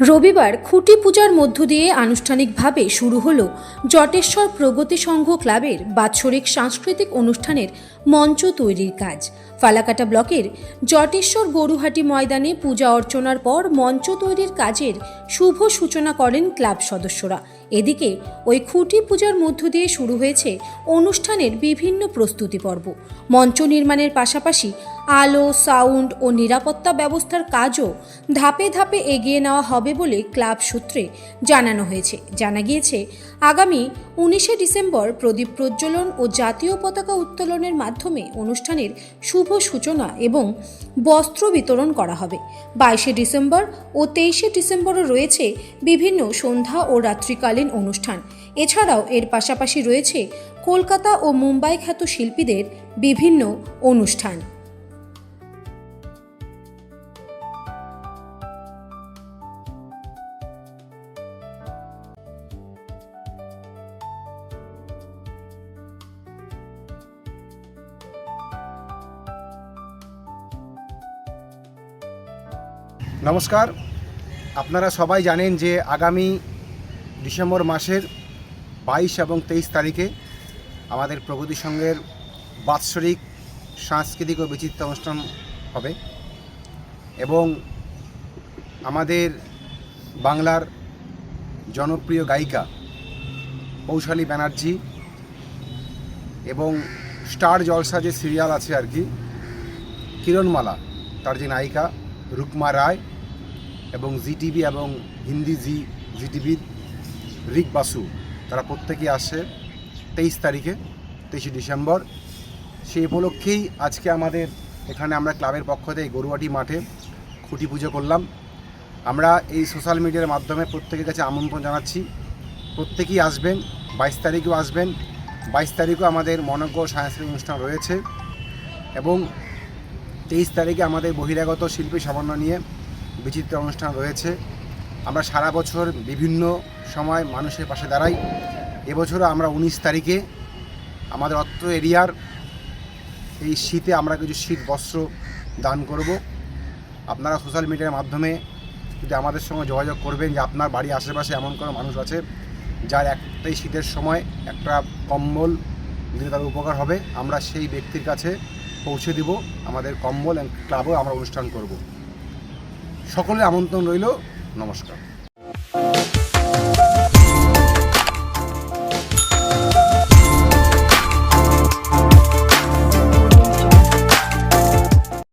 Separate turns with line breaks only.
রবিবার খুঁটি পূজার মধ্য দিয়ে আনুষ্ঠানিকভাবে শুরু হলো জটেশ্বর প্রগতি সংঘ ক্লাবের বাৎসরিক সাংস্কৃতিক অনুষ্ঠানের মঞ্চ তৈরির কাজ। ফালাকাটা ব্লকের জটেশ্বর গরুহাটি ময়দানে পূজা অর্চনার পর মঞ্চ তৈরির কাজের শুভ সূচনা করেন ক্লাব সদস্যরা। এদিকে ওই খুঁটি পূজার মধ্য দিয়ে শুরু হয়েছে অনুষ্ঠানের বিভিন্ন প্রস্তুতি পর্ব। মঞ্চ নির্মাণের পাশাপাশি আলো, সাউন্ড ও নিরাপত্তা ব্যবস্থার কাজও ধাপে ধাপে এগিয়ে নেওয়া হবে বলে ক্লাব সূত্রে জানানো হয়েছে। জানা গিয়েছে, আগামী উনিশে ডিসেম্বর প্রদীপ প্রজ্বলন ও জাতীয় পতাকা উত্তোলনের মাধ্যমে অনুষ্ঠানের শুভ সূচনা এবং বস্ত্র বিতরণ করা হবে। বাইশে ডিসেম্বর ও তেইশে ডিসেম্বরও রয়েছে বিভিন্ন সন্ধ্যা ও রাত্রিকালীন অনুষ্ঠান। এছাড়াও এর পাশাপাশি রয়েছে কলকাতা ও মুম্বাই খ্যাত শিল্পীদের বিভিন্ন অনুষ্ঠান।
নমস্কার। আপনারা সবাই জানেন যে আগামী ডিসেম্বর মাসের বাইশ এবং তেইশ তারিখে আমাদের প্রগতি সংঘের বাৎসরিক সাংস্কৃতিক ও বিচিত্র অনুষ্ঠান হবে এবং আমাদের বাংলার জনপ্রিয় গায়িকা পৌশালী ব্যানার্জি এবং স্টার জলসা যে সিরিয়াল আছে আর কি, কিরণমালা, তার যে নায়িকা রুকমা রায় এবং জিটিভি এবং হিন্দি জি জিটিভির রিক বাসু, তারা প্রত্যেকেই আসে তেইশ তারিখে, তেইশে ডিসেম্বর। সেই উপলক্ষেই আজকে আমাদের এখানে আমরা ক্লাবের পক্ষ থেকে গরুয়াটি মাঠে খুঁটি পুজো করলাম। আমরা এই সোশ্যাল মিডিয়ার মাধ্যমে প্রত্যেকের কাছে আমন্ত্রণ জানাচ্ছি। প্রত্যেকেই আসবেন, বাইশ তারিখেও আসবেন। বাইশ তারিখও আমাদের মনজ্ঞ সাংস্কৃতিক অনুষ্ঠান রয়েছে এবং তেইশ তারিখে আমাদের বহিরাগত শিল্পী সামান্য নিয়ে বিচিত্র অনুষ্ঠান রয়েছে। আমরা সারা বছর বিভিন্ন সময় মানুষের পাশে দাঁড়াই। এবছরও আমরা উনিশ তারিখে আমাদের অত্র এরিয়ার এই শীতে আমরা কিছু শীত বস্ত্র দান করব। আপনারা সোশ্যাল মিডিয়ার মাধ্যমে যদি আমাদের সঙ্গে যোগাযোগ করবেন যে আপনার বাড়ির আশেপাশে এমন কোনো মানুষ আছে যার একটাই শীতের সময় একটা কম্বল দিলে তার উপকার হবে, আমরা সেই ব্যক্তির কাছে পৌঁছে দিব। আমাদের কম্বল ক্লাবও আমরা অনুষ্ঠান করব। সকলের আমন্ত্রণ রইল। নমস্কার।